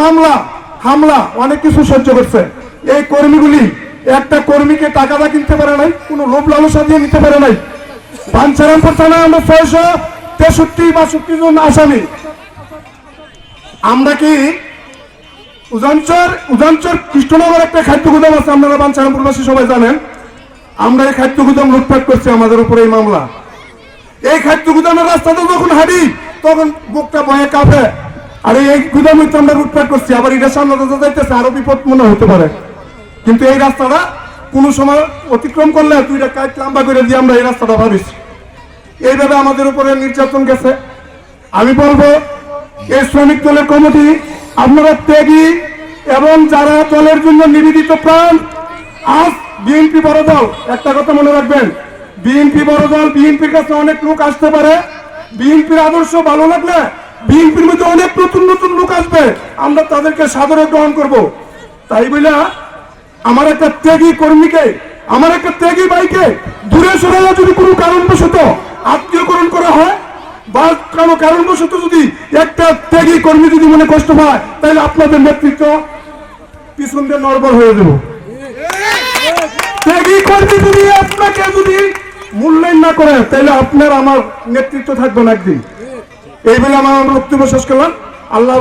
মামলা, হামলা, অনেক কিছু সহ্য করছে। এই কর্মীগুলি, একটা কর্মীকে টাকাটা কিনতে পারে নাই, কোনো লোভ লালসা দিয়ে নিতে পারে নাই। পাঞ্চারামপুর থানায় আমরা তেষট্টি বাষট্টি জন আসামি। আমরা কি কৃষ্ণনগর একটা খাদ্য গুদাম আছে, আপনারা সবাই জানেন। আমরা এই খাদ্য গুদাম লুটপাট করছি আমাদের উপরে এই মামলা। এই খাদ্য গুদামের রাস্তাতে যখন হাঁটি, তখন বুকটা ভয়ে কাঁপে। আর এই গুদাম হইতে আমরা লুটপাট করছি, আবার এটা সামনে যাইতেছে, আরও বিপদ মনে হতে পারে। কিন্তু এই রাস্তাটা কোনো সময় অতিক্রম করলে দুইটা কাজ লম্বা করে দিয়ে আমরা এই রাস্তাটা ভাবিস এইভাবে আমাদের উপরে নির্যাতন গেছে। আমি বলব, এই শ্রমিক দলের কমিটি, আপনারা ত্যাগী এবং যারা দলের জন্য নিবেদিত প্রাণ, আজ বিএনপি বড় দল, একটা কথা মনে রাখবেন, বিএনপি বড় দল, বিএনপির কাছে অনেক লোক আসতে পারে, বিএনপির আদর্শ ভালো লাগলে বিএনপির মধ্যে অনেক নতুন নতুন লোক আসবে। আমরা তাদেরকে সাদরে গ্রহণ করব। তাই বলে আমার একটা ত্যাগী কর্মীকে, আমার একটা ত্যাগী বাইকে দূরে সরাইয়া যদি কোনো কারণবশত আত্মীয়করণ করা হয়, বা কোনো কারণবশত যদি একটা ত্যাগী কর্মী যদি মনে কষ্ট পায়, তাহলে আপনাদের নেতৃত্ব পিছন দিয়ে নর্বল হয়ে দেব ত্যাগী কর্মী যদি আপনাকে যদি মূল্যায়ন না করে, তাহলে আপনার আমার নেতৃত্ব থাকবে না একদিন। এই বলে আমার বক্তব্য শেষ করলাম আল্লাহ।